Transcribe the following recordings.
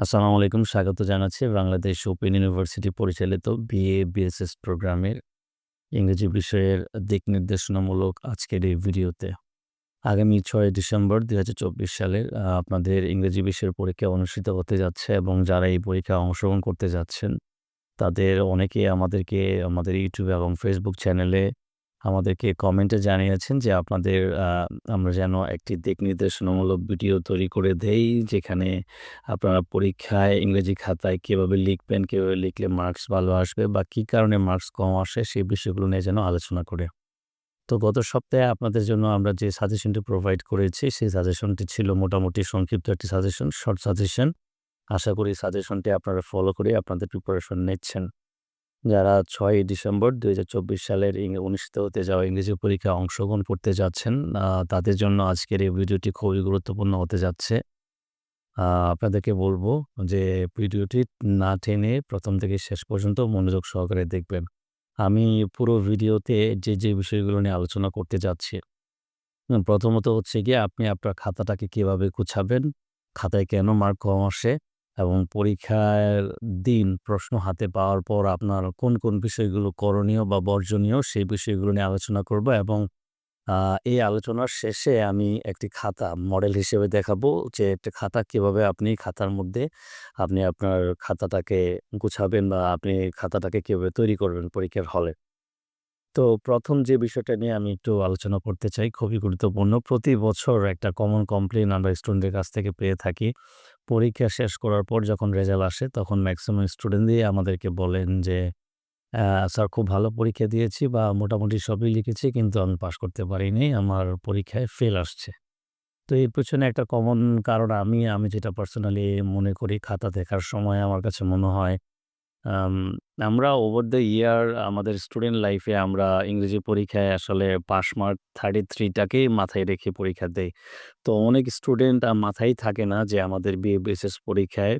আসসালামু আলাইকুম। স্বাগত জানাচ্ছি বাংলাদেশ ওপেন ইউনিভার্সিটি পরিচালিত বিএ, বিএসএস প্রোগ্রামের ইংরেজি বিষয়ের দিক নির্দেশনামূলক আজকের এই ভিডিওতে। আগামী ছয় ডিসেম্বর ২০২৪ সালের আপনাদের ইংরেজি বিষয়ের পরীক্ষা অনুষ্ঠিত হতে যাচ্ছে এবং যারা এই পরীক্ষায় অংশগ্রহণ করতে যাচ্ছেন, তাদের অনেকে আমাদেরকে আমাদের YouTube এবং ফেসবুক চ্যানেলে আমাদেরকে কমেন্টে জানিয়েছেন যে আপনাদের আমরা যেন একটি দিক নির্দেশনামূলক ভিডিও তৈরি করে দেই, যেখানে আপনারা পরীক্ষায় ইংরেজি খাতায় কীভাবে লিখবেন, কীভাবে লিখলে মার্কস ভালো আসবে বা কী কারণে মার্কস কম আসে, সেই বিষয়গুলো নিয়ে যেন আলোচনা করে তো গত সপ্তাহে আপনাদের জন্য আমরা যে সাজেশনটি প্রোভাইড করেছি, সেই সাজেশনটি ছিল মোটামুটি সংক্ষিপ্ত একটি সাজেশন, শর্ট সাজেশন। আশা করি সাজেশনটি আপনারা ফলো করে আপনাদের প্রিপারেশন নিচ্ছেন। যারা ৬ ডিসেম্বর ২০২৪ সালের ইং অনুষ্ঠিত হতে যাওয়া ইংরেজি পরীক্ষায় অংশগ্রহণ করতে যাচ্ছেন, তাদের জন্য আজকের এই ভিডিওটি খুবই গুরুত্বপূর্ণ হতে যাচ্ছে। আপনাদেরকে বলব যে ভিডিওটি না টেনে প্রথম থেকে শেষ পর্যন্ত মনোযোগ সহকারে দেখবেন। আমি পুরো ভিডিওতে যে, যে বিষয়গুলো নিয়ে আলোচনা করতে যাচ্ছি, প্রথমত হচ্ছে গিয়ে আপনি আপনার খাতাটাকে কীভাবে গুছাবেন, খাতায় কেন মার্ক কম আসে এবং পরীক্ষার দিন প্রশ্ন হাতে পাওয়ার পর আপনার কোন, কোন বিষয়গুলো করণীয় বা বর্জনীয় সেই বিষয়গুলো নিয়ে আলোচনা করব এবং এই আলোচনার শেষে আমি একটি খাতা মডেল হিসেবে দেখাবো যে একটা খাতা কীভাবে আপনি খাতার মধ্যে আপনি আপনার খাতাটাকে গুছাবেন বা আপনি খাতাটাকে কীভাবে তৈরি করবেন পরীক্ষার হলে। তো প্রথম যে বিষয়টা নিয়ে আমি একটু আলোচনা করতে চাই, খুবই গুরুত্বপূর্ণ। প্রতি বছর একটা কমন কমপ্লেন আমরা স্টুডেন্টদের কাছ থেকে পেয়ে থাকি। পরীক্ষা শেষ করার পর যখন রেজাল্ট আসে তখন ম্যাক্সিমাম স্টুডেন্টই আমাদেরকে বলেন যে, স্যার খুব ভালো পরীক্ষা দিয়েছি বা মোটামুটি সবই লিখেছি কিন্তু আমি পাশ করতে পারিনি। আমার পরীক্ষায় ফেল আসছে।" তো এর পেছনে একটা কমন কারণ আমি, আমি যেটা পার্সোনালি মনে করি খাতা দেখার সময় আমার কাছে মনে হয় আম আমরা ওভার দ্য ইয়ার আমাদের স্টুডেন্ট লাইফে আমরা ইংরেজি পরীক্ষায় আসলে পাস মার্ক 33 টাকেই মাথায় রেখে পরীক্ষা দেই। তো অনেক স্টুডেন্ট আ মাথায় থাকে না যে আমাদের বিএ, বিএসএস পরীক্ষায়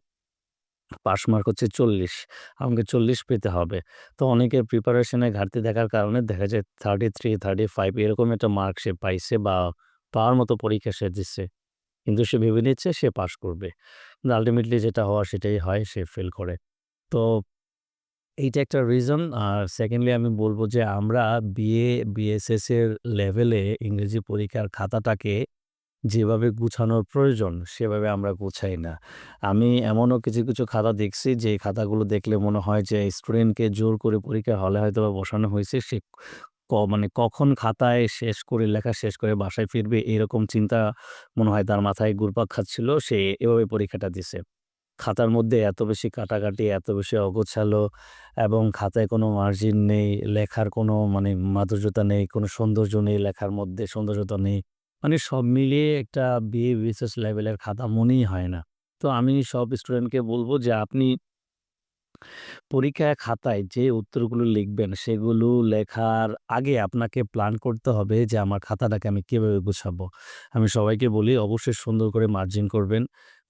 পাস মার্ক হচ্ছে ৪০ আমাকে ৪০ পেতে হবে। তো অনেকের প্রিপারেশন ঘাটতি থাকার কারণে দেখা যায় 33, 35 এরকম একটা মার্ক সে পাইছে বা পাওয়ার মতো পরীক্ষা সে দিচ্ছে। কিন্তু সে ভেবে নিচ্ছে সে পাস করবে। কিন্তু আল্টিমেটলি যেটা হওয়ার সেটাই হয়, সে ফেল করে। তো এইটা একটা রিজন। আর সেকেন্ডলি আমি বলব যে আমরা বিএ, বিএসএস এর লেভেলে ইংরেজি পরীক্ষার খাতাটাকে যেভাবে গুছানোর প্রয়োজন সেভাবে আমরা গুছাই না। আমি এমনও কিছু, কিছু খাতা দেখছি যে খাতাগুলো দেখলে মনে হয় যে স্টুডেন্টকে জোর করে পরীক্ষা হলে হয়তো বা বসানো হয়েছে। সে ক মানে কখন খাতায় শেষ করে লেখা শেষ করে বাসায় ফিরবে এরকম চিন্তা মনে হয় তার মাথায় ঘুরপাক খাচ্ছিল। সে এভাবে পরীক্ষাটা দিছে। খাতার মধ্যে এত বেশি কাটাকাটি, এত বেশি অগোছালো এবং খাতায় কোনো মার্জিন নেই, লেখার কোনো মানে মাধুর্যতা নেই, কোনো সৌন্দর্য নেই, লেখার মধ্যে সৌন্দর্যতা নেই। মানে সব মিলিয়ে একটা বিএ, বিএসএস লেভেলের খাতা মনেই হয় না। তো আমি সব স্টুডেন্টকে বলব যে আপনি পরীক্ষায় খাতায় যে উত্তরগুলো লিখবেন সেগুলো লেখার আগে আপনাকে প্ল্যান করতে হবে যে আমার খাতাটাকে আমি কীভাবে গুছাবো। আমি সবাইকে বলি অবশ্যই সুন্দর করে মার্জিন করবেন।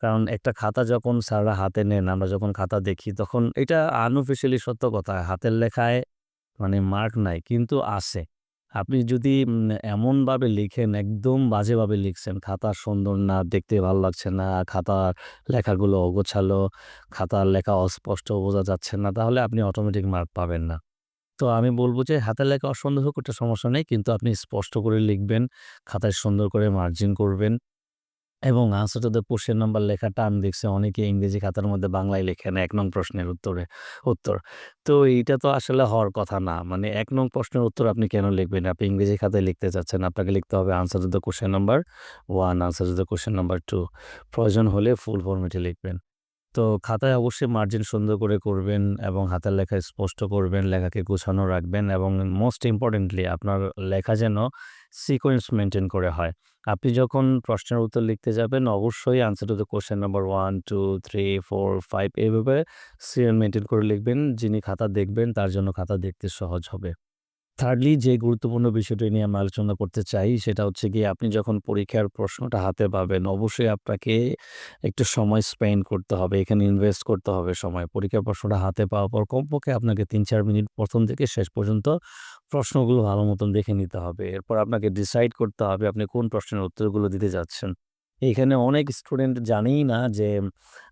কারণ একটা খাতা যখন স্যাররা হাতে নেন, আমরা যখন খাতা দেখি তখন এটা আনঅফিশিয়ালি সত্য কথা। হাতের লেখায় মানে মার্ক নাই কিন্তু আছে। আপনি যদি এমনভাবে লিখেন একদম বাজেভাবে লিখছেন, খাতা সুন্দর না, দেখতে ভালো লাগছে না, খাতার লেখাগুলো অগোছালো, খাতার লেখা অস্পষ্ট বোঝা যাচ্ছে না, তাহলে আপনি অটোমেটিক মার্ক পাবেন না। তো আমি বলব যে হাতের লেখা অসুন্দর হোক ওটা সমস্যা নেই। কিন্তু আপনি স্পষ্ট করে লিখবেন, খাতায় সুন্দর করে মার্জিন করবেন এবং answer to the question number লেখাটা আমি দেখছি অনেকে ইংরেজি খাতার মধ্যে বাংলায় লেখেন এক নং প্রশ্নের উত্তরে উত্তর। তো এইটা তো আসলে হওয়ার কথা না। মানে এক নং প্রশ্নের উত্তর আপনি কেন লিখবেন? আপনি ইংরেজি খাতায় লিখতে চাচ্ছেন। আপনাকে লিখতে হবে answer to the question number one answer to the question number two প্রয়োজন হলে ফুল ফরমেটে লিখবেন। তো খাতায় অবশ্যই মার্জিন সুন্দর করে করবেন এবং হাতের লেখা স্পষ্ট করবেন, লেখাকে গোছানো রাখবেন এবং মোস্ট ইম্পর্টেন্টলি আপনার লেখা যেন সিকোয়েন্স মেনটেন করে হয়। আপনি যখন প্রশ্নের উত্তর লিখতে যাবেন, অবশ্যই answer to the question number one two three four five এইভাবে সিরিয়াল মেনটেন করে লিখবেন। যিনি খাতা দেখবেন, তার জন্য খাতা দেখতে সহজ হবে। থার্ডলি যে গুরুত্বপূর্ণ বিষয়টি নিয়ে আমি আলোচনা করতে চাই, সেটা হচ্ছে গিয়ে আপনি যখন পরীক্ষার প্রশ্নটা হাতে পাবেন, অবশ্যই আপনাকে একটু সময় স্পেন্ড করতে হবে। এখানে ইনভেস্ট করতে হবে সময়। পরীক্ষার প্রশ্নটা হাতে পাওয়ার পর কমপক্ষে আপনাকে ৩-৪ মিনিট প্রথম থেকে শেষ পর্যন্ত প্রশ্নগুলো ভালো মতন দেখে নিতে হবে। এরপর আপনাকে ডিসাইড করতে হবে আপনি কোন প্রশ্নের উত্তরগুলো দিতে যাচ্ছেন। এইখানে অনেক স্টুডেন্ট জানেই না যে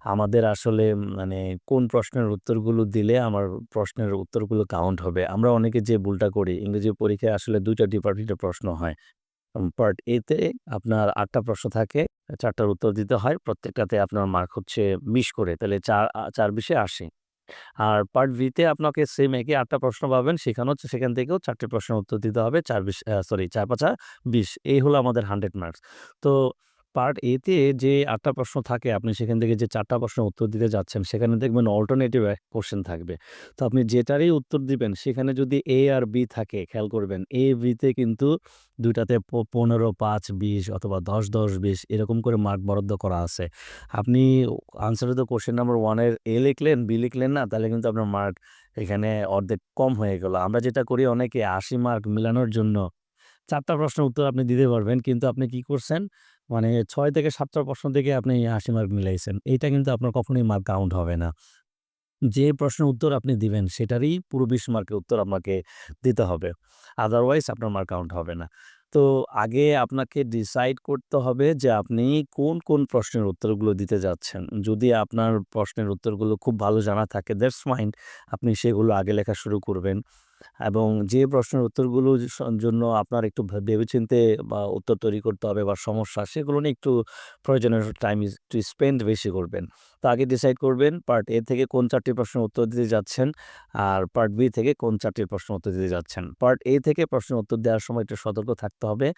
আমাদের আসলে মানে কোন প্রশ্নের উত্তরগুলো দিলে আমার প্রশ্নের উত্তরগুলো কাউন্ট হবে। আমরা অনেকে যে ভুলটা করি ইংরেজি পরীক্ষায় আসলে দুইটা ডিপার্টমেন্টের প্রশ্ন হয়। পার্ট এতে আপনার আটটা প্রশ্ন থাকে, ৪ টার উত্তর দিতে হয়। প্রত্যেকটাতে আপনার মার্ক হচ্ছে ২০ করে। তাহলে ৪ আ ৪ ২০ এ ৮০। আর পার্ট বি তে আপনাকে সেম একই আটটা প্রশ্ন পাবেন। সেখানে হচ্ছে সেখান থেকেও ৪ টি প্রশ্নের উত্তর দিতে হবে। চার বিশ সরি ৪ ৫ ২০ এই হলো আমাদের 100 মার্কস। তো পার্ট এতে যে আটটা প্রশ্ন থাকে আপনি সেখান থেকে যে চারটা প্রশ্ন উত্তর দিতে যাচ্ছেন সেখানে দেখবেন অল্টারনেটিভ এ কোয়েশ্চেন থাকবে। তো আপনি যেটারই উত্তর দিবেন সেখানে যদি এ আর বি থাকে খেয়াল করবেন এ, বিতে কিন্তু ২ টাতে প ১৫, ৫, ২০ অথবা দশ দশ বিশ এরকম করে মার্ক বরাদ্দ করা আছে। আপনি আনসার তো কোয়েশ্চেন নাম্বার ওয়ানের এ লিখলেন, বি লিখলেন না তাহলে কিন্তু আপনার মার্ক এখানে অর্ধেক কম হয়ে গেল। আমরা যেটা করি অনেকে ৮০ মার্ক মিলানোর জন্য ৪ টা প্রশ্নের উত্তর আপনি দিতে পারবেন। কিন্তু আপনি কি করছেন? মানে ৬ থেকে ৭ টা প্রশ্ন থেকে আপনি ৮০ মার্ক মিলাইছেন। এইটা কিন্তু আপনার কখনোই মার্ক কাউন্ট হবে না। যে প্রশ্নের উত্তর আপনি দিবেন সেটারই পুরো ২০ মার্কের উত্তর আপনাকে দিতে হবে। আদারওয়াইজ আপনার মার্ক কাউন্ট হবে না। তো আগে আপনাকে ডিসাইড করতে হবে যে আপনি কোন, কোন প্রশ্নের উত্তরগুলো দিতে যাচ্ছেন। যদি আপনার প্রশ্নের উত্তরগুলো খুব ভালো জানা থাকে দ্যাটস ফাইন। আপনি সেগুলো আগে লেখা শুরু করবেন। এবং যে প্রশ্নের উত্তরগুলো জন্য আপনার একটু ভেবেচিন্তে বা উত্তর তৈরি করতে হবে বা সমস্যা, সেগুলো নিয়ে একটু প্রয়োজনীয় টাইম একটু স্পেন্ড বেশি করবেন। তো আগে ডিসাইড করবেন পার্ট এ থেকে কোন ৪ টি প্রশ্নের উত্তর দিতে যাচ্ছেন আর পার্ট বি থেকে কোন ৪ প্রশ্ন উত্তর দিতে যাচ্ছেন। পার্ট এ থেকে প্রশ্নের উত্তর দেওয়ার সময় একটু সতর্ক থাকতে হবে।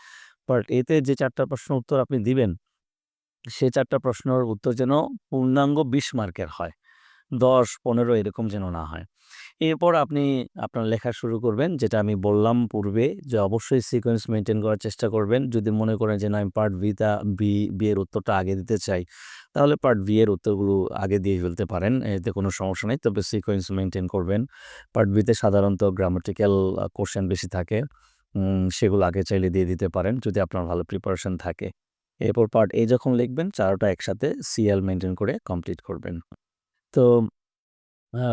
পার্ট এতে যে ৪ প্রশ্ন উত্তর আপনি দিবেন, সে ৪ টা প্রশ্নের উত্তর যেন পূর্ণাঙ্গ ২০ মার্কের হয়। ১০, ১৫ এরকম যেন না হয়। এরপর আপনি আপনার লেখা শুরু করবেন যেটা আমি বললাম পূর্বে যে অবশ্যই সিকোয়েন্স মেনটেন করার চেষ্টা করবেন। যদি মনে করেন যে না আমি পার্ট বি টা বি, বি এর উত্তরটা আগে দিতে চাই, তাহলে পার্ট বি এর উত্তরগুলো আগে দিয়ে ফেলতে পারেন। এতে কোনো সমস্যা নেই। তবে সিকোয়েন্স মেনটেন করবেন। পার্ট বি তে সাধারণত গ্রামাটিক্যাল কোশ্চেন বেশি থাকে। সেগুলো আগে চাইলে দিয়ে দিতে পারেন যদি আপনার ভালো প্রিপারেশন থাকে। এরপর পার্ট এ যখন লিখবেন ৪ টা একসাথে সিএল মেনটেন করে কমপ্লিট করবেন। তো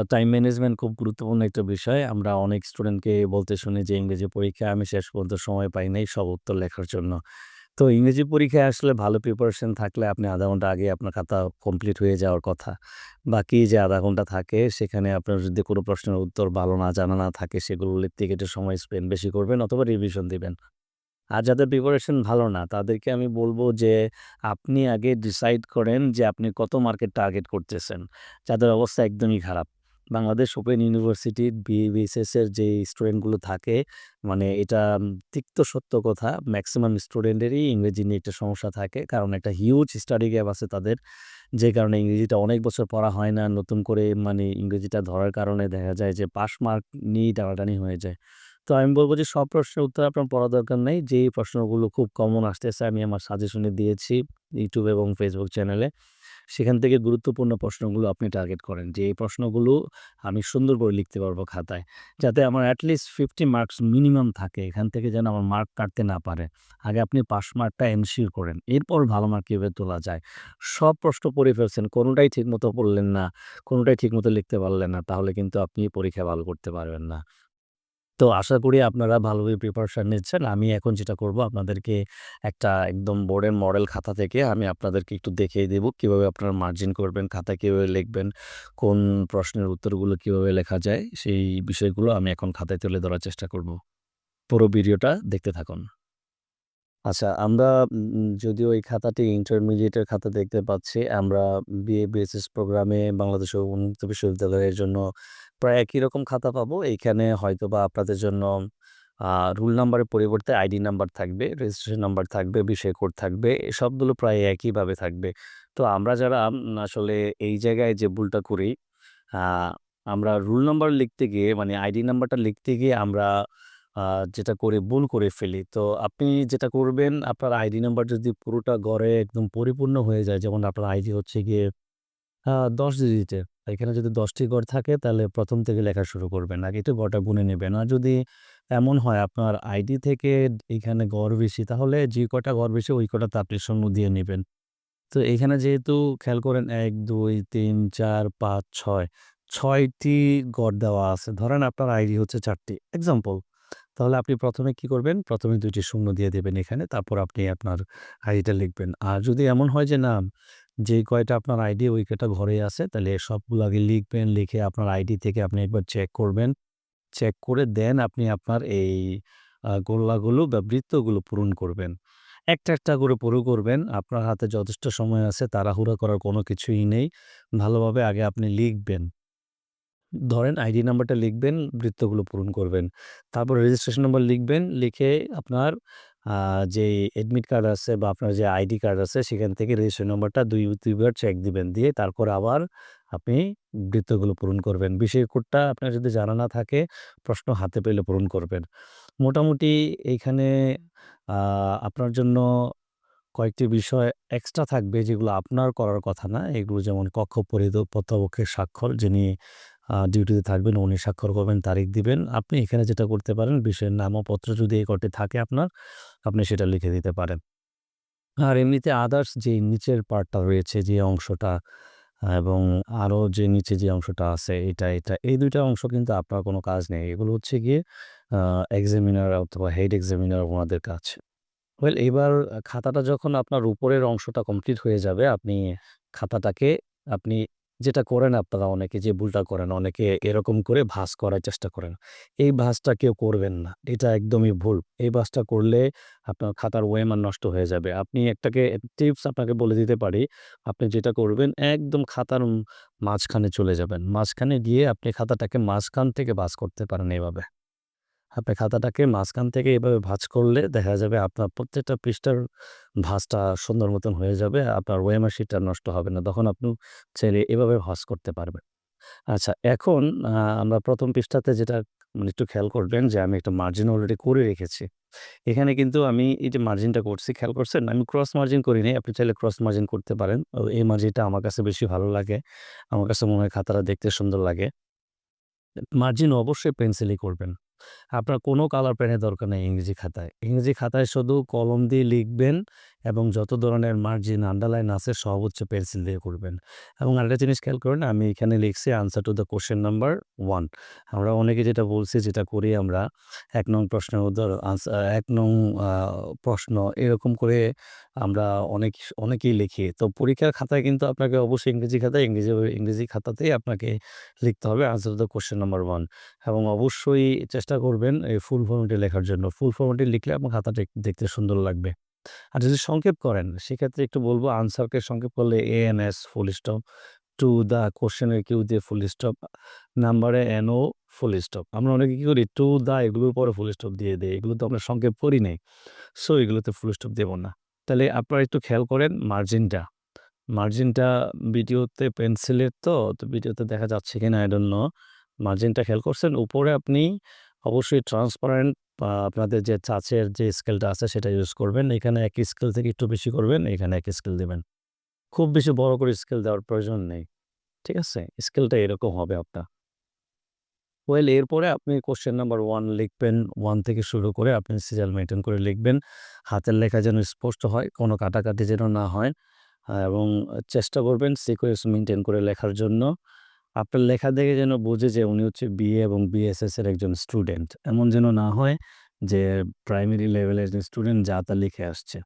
টাইম ম্যানেজমেন্ট খুব গুরুত্বপূর্ণ একটা বিষয়। আমরা অনেক স্টুডেন্টকে বলতে শুনি যে, ইংরেজি পরীক্ষায় আমি শেষ পর্যন্ত সময় পাই নাই সব উত্তর লেখার জন্য। তো ইংরেজি পরীক্ষায় আসলে ভালো প্রিপারেশন থাকলে আপনি ০.৫ ঘণ্টা আগে আপনার খাতা কমপ্লিট হয়ে যাওয়ার কথা। বাকি যে ০.৫ ঘণ্টা থাকে, সেখানে আপনার যদি কোনো প্রশ্নের উত্তর ভালো না জানা না থাকে, সেগুলো লিখতে একটু সময় স্পেন্ড বেশি করবেন অথবা রিভিশন দিবেন। আর যাদের প্রিপারেশন ভালো না তাদেরকে আমি বলব যে আপনি আগে ডিসাইড করেন যে আপনি কত মার্কেট টার্গেট করতেছেন। যাদের অবস্থা একদমই খারাপ। বাংলাদেশ ওপেন ইউনিভার্সিটির বিএ, বিএসএস এর যে স্টুডেন্টগুলো থাকে মানে এটা তিক্ত সত্য কথা ম্যাক্সিমাম স্টুডেন্টেরই ইংরেজি নিয়ে একটা সমস্যা থাকে। কারণ একটা হিউজ স্টাডি গ্যাপ আছে তাদের। যে কারণে ইংরেজিটা অনেক বছর পড়া হয় না। নতুন করে মানে ইংরেজিটা ধরার কারণে দেখা যায় যে পাস মার্ক নিয়েই টানাটানি হয়ে যায়। তো আমি বলব যে সব প্রশ্নের উত্তর আপনার পড়ার দরকার নেই। যেই প্রশ্নগুলো খুব কমন আসতেছে আমি আমার সাজেশনে দিয়েছি ইউটিউব এবং ফেসবুক চ্যানেলে। সেখান থেকে গুরুত্বপূর্ণ প্রশ্নগুলো আপনি টার্গেট করেন। যে এই প্রশ্নগুলো আমি সুন্দর করে লিখতে পারব খাতায়। যাতে আমার এট লিস্ট 50 মার্কস মিনিমাম থাকে। এখান থেকে যেন আমার মার্ক কাটতে না পারে। আগে আপনি পাস মার্কটা এনশিওর করেন। এরপর ভালো মার্ক কীভাবে তোলা যায়। সব প্রশ্ন পড়ে ফেলছেন, কোনোটাই ঠিকমতো পড়লেন না, কোনোটাই ঠিকমতো লিখতে পারলেন না। তাহলে কিন্তু আপনি পরীক্ষা ভালো করতে পারবেন না। তো আশা করি আপনারা ভালোভাবে প্রিপারেশান নিচ্ছেন। আমি এখন যেটা করব আপনাদেরকে একটা একদম বোর্ডের মডেল খাতা থেকে আমি আপনাদেরকে একটু দেখিয়ে দেব কীভাবে আপনারা মার্জিন করবেন, খাতা কীভাবে লিখবেন, কোন প্রশ্নের উত্তরগুলো কীভাবে লেখা যায় সেই বিষয়গুলো আমি এখন খাতায় তুলে ধরার চেষ্টা করব। পুরো ভিডিওটা দেখতে থাকুন। আচ্ছা আমরা যদিও এই খাতাটি ইন্টারমিডিয়েটের খাতা দেখতে পাচ্ছি। আমরা বিএ, বিএসএস প্রোগ্রামে বাংলাদেশ উন্মুক্ত বিশ্ববিদ্যালয়ের জন্য প্রায় একই রকম খাতা পাবো। এইখানে হয়তো বা আপনাদের জন্য রুল নাম্বারের পরিবর্তে আইডি নাম্বার থাকবে, রেজিস্ট্রেশন নাম্বার থাকবে, বিষয় কোড থাকবে। এ সবগুলো প্রায় একইভাবে থাকবে। তো আমরা যারা আসলে এই জায়গায় যে ভুলটা করি, আমরা রুল নাম্বার লিখতে গিয়ে মানে আইডি নাম্বারটা লিখতে গিয়ে আমরা যেটা করে ভুল করে ফেলি। তো আপনি যেটা করবেন আপনার আইডি নাম্বার যদি পুরোটা গড়ে একদম পরিপূর্ণ হয়ে যায়, যেমন আপনার আইডি হচ্ছে গিয়ে ১০ ডিজিটের। এখানে যদি ১০ টি গড় থাকে তাহলে প্রথম থেকে লেখা শুরু করবেন। আগে একটু গড়টা গুনে নেবেন। আর যদি এমন হয় আপনার আইডি থেকে এখানে গড় বেশি তাহলে যে কটা গড় বেশি ওই কটা আপনি শূন্য দিয়ে নেবেন তো এখানে যেহেতু খেয়াল করেন এক দুই তিন চার পাঁচ ছয় ছয়টি গড় দেওয়া আছে। ধরেন আপনার আইডি হচ্ছে চারটি এক্সাম্পল তাহলে আপনি ১ম এ কি করবেন? প্রথমে দুইটি শূন্য দিয়ে দেবেন এখানে। তারপর আপনি আপনার আইডিটা লিখবেন। আর যদি এমন হয় যে না, যে কয়টা আপনার আইডি ওই কয়টা ঘরেই আছে, তাহলে সবগুলো আগে লিখবেন। লিখে আপনার আইডি থেকে আপনি একবার চেক করবেন। চেক করে দেন আপনি আপনার এই গোল্লাগুলো বা বৃত্তগুলো পূরণ করবেন। একটা, একটা করে পুরো করবেন। আপনার হাতে যথেষ্ট সময় আছে, তাড়াহুড়া করার কোনো কিছুই নেই। ভালোভাবে আগে আপনি লিখবেন। ধরেন আইডি নাম্বারটা লিখবেন, বৃত্তগুলো পূরণ করবেন। তারপর রেজিস্ট্রেশন নাম্বার লিখবেন। লিখে আপনার যেই অ্যাডমিট কার্ড আছে বা আপনার যে আইডি কার্ড আছে সেখান থেকে রেজিস্ট্রেশন নাম্বারটা ২, ২ বার চেক দিবেন। দিয়ে তারপর আবার আপনি বৃত্তগুলো পূরণ করবেন। বিশেষ কোডটা আপনার যদি জানা না থাকে, প্রশ্ন হাতে পেলে পূরণ করবেন। মোটামুটি এইখানে আপনার জন্য কয়েকটি বিষয় এক্সট্রা থাকবে যেগুলো আপনার করার কথা না। এগুলো যেমন কক্ষ পরিদর্শকের স্বাক্ষর যিনি ডিউটিতে থাকবেন উনি স্বাক্ষর করবেন, তারিখ দিবেন। আপনি এখানে যেটা করতে পারেন বিষয়ের নাম ও পত্র যদি এই থাকে আপনার, আপনি সেটা লিখে দিতে পারেন। আর এমনিতে আদার্স যে নিচের পার্টটা রয়েছে যে অংশটা এবং আরও যে নিচে যে অংশটা আছে এটা, এটা এই দুইটা অংশ কিন্তু আপনার কোনো কাজ নেই। এগুলো হচ্ছে গিয়ে এক্সামিনার অথবা হেড এক্সামিনার ওনাদের কাজ। ওয়েল এবার খাতাটা যখন আপনার উপরের অংশটা কমপ্লিট হয়ে যাবে, আপনি খাতাটাকে আপনি যেটা করেন আপনারা অনেকে যে ভুলটা করেন, অনেকে এরকম করে ভাস করার চেষ্টা করেন। এই ভাসটা কেউ করবেন না। এটা একদমই ভুল। এই ভাসটা করলে আপনার খাতার ওয়েমান নষ্ট হয়ে যাবে। আপনি একটাকে টিপস আপনাকে বলে দিতে পারি। আপনি যেটা করবেন একদম খাতার মাঝখানে চলে যাবেন। মাঝখানে গিয়ে আপনি খাতাটাকে মাঝখান থেকে ভাস করতে পারেন এভাবে। আপনি খাতাটাকে মাঝখান থেকে এভাবে ভাঁজ করলে দেখা যাবে আপনার প্রত্যেকটা পৃষ্ঠার ভাঁজটা সুন্দর মতন হয়ে যাবে। আপনার ওয়েমার শিটটা নষ্ট হবে না। তখন আপনি চাইলে এভাবে ভাঁজ করতে পারবেন। আচ্ছা এখন আমরা প্রথম পৃষ্ঠাতে যেটা মানে একটু খেয়াল করবেন যে আমি একটা মার্জিন অলরেডি করে রেখেছি। এখানে কিন্তু আমি এই যে মার্জিনটা করছি, খেয়াল করছেন? আমি ক্রস মার্জিন করি নাই। আপনি চাইলে ক্রস মার্জিন করতে পারেন। এই মার্জিনটা আমার কাছে বেশি ভালো লাগে। আমার কাছে মনে হয় খাতাটা দেখতে সুন্দর লাগে। মার্জিন অবশ্যই পেন্সিলই করবেন। আপনার কোনো কালার পেনের দরকার নেই ইংরেজি খাতায়। ইংরেজি খাতায় শুধু কলম দিয়ে লিখবেন এবং যত ধরনের মার্জিন, আন্ডারলাইন আছে হচ্ছে পেন্সিল দিয়ে করবেন। এবং আরেকটা জিনিস খেয়াল করেন আমি এখানে লিখছি answer to the question number one আমরা অনেকে যেটা বলছি যেটা করি আমরা এক নং প্রশ্নের উত্তর আনসা ১ নং প্রশ্ন এরকম করে আমরা অনেক অনেকেই লিখি। তো পরীক্ষার খাতায় কিন্তু আপনাকে অবশ্যই ইংরেজি খাতায় ইংরেজি ইংরেজি খাতাতেই আপনাকে লিখতে হবে answer to the question number one এবং অবশ্যই চেষ্টা করবেন এই ফুল ফরম্যাটে লেখার জন্য। ফুল ফরম্যাটে লিখলে আপনার খাতাটা দেখতে সুন্দর লাগবে। আর যদি সংক্ষেপ করেন সেক্ষেত্রে একটু বলব আনসারকে সংক্ষেপ করলে A N S full stop, to the কোয়েশ্চেনের Q দিয়ে ফুল স্টপ, নাম্বারে এনও ফুল স্টপ। আমরা অনেকে কি করি টু দ্য এগুলোর পরে ফুল স্টপ দিয়ে দেই। এগুলো তো আমরা সংক্ষেপ করি নাই। সো এগুলোতে ফুল স্টপ দেব না। তাহলে আপনারা একটু খেয়াল করেন মার্জিনটা। মার্জিনটা ভিডিওতে পেন্সিলের তো, তো ভিডিওতে দেখা যাচ্ছে কিনা আই নো। মার্জিনটা খেয়াল করছেন? উপরে আপনি অবশ্যই ট্রান্সপারেন্ট আপনাদের যে ছাঁচের যে স্কেলটা আছে সেটা ইউজ করবেন। এখানে ১ স্কেল থেকে একটু বেশি করবেন, এখানে ১ স্কেল দেবেন খুব বেশি বড় করে স্কেল দেওয়ার প্রয়োজন নেই। ঠিক আছে? স্কেলটা এরকম হবে আপনার। ওয়েল এরপরে আপনি কোশ্চেন নাম্বার ওয়ান লিখবেন। ওয়ান থেকে শুরু করে আপনি সিরিয়াল মেনটেন করে লিখবেন। হাতের লেখা যেন স্পষ্ট হয়, কোনো কাটাকাটি যেন না হয় এবং চেষ্টা করবেন সিকোয়েন্স মেনটেন করে লেখার জন্য। আপনার লেখা দেখে যেন বোঝে যে উনি হচ্ছে বিএ এবং বিএসএস এর একজন স্টুডেন্ট। এমন যেন না হয় যে প্রাইমারি লেভেলের স্টুডেন্ট যা তা লিখে আসছে।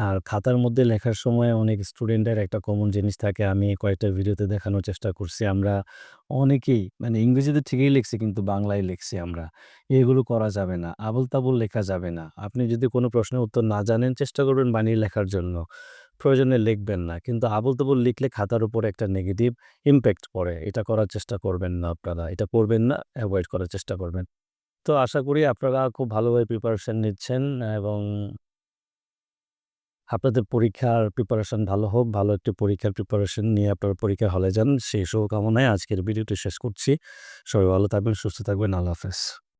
আর খাতার মধ্যে লেখার সময় অনেক স্টুডেন্টের একটা কমন জিনিস থাকে, আমি কয়েকটা ভিডিওতে দেখানোর চেষ্টা করছি। আমরা অনেকেই মানে ইংরেজিতে ঠিকই লিখছি কিন্তু বাংলায় লিখছি আমরা। এগুলো করা যাবে না। আবোল-তাবোল লেখা যাবে না। আপনি যদি কোনো প্রশ্নের উত্তর না জানেন, চেষ্টা করবেন বানিয়ে লেখার জন্য। প্রয়োজনে লিখবেন না। কিন্তু আবোল-তাবোল লিখলে খাতার উপর একটা নেগেটিভ ইমপ্যাক্ট পড়ে। এটা করার চেষ্টা করবেন না আপনারা। এটা করবেন না, অ্যাভয়েড করার চেষ্টা করবেন। তো আশা করি আপনারা খুব ভালোভাবে প্রিপারেশন নিচ্ছেন এবং আপনাদের পরীক্ষার প্রিপারেশন ভালো হোক। ভালো একটি পরীক্ষার প্রিপারেশন নিয়ে আপনারা পরীক্ষা হলে যান। সেই শুভকামনায় আজকের ভিডিওটি শেষ করছি। সবাই ভালো থাকবেন, সুস্থ থাকবেন। আল্লাহ হাফেজ।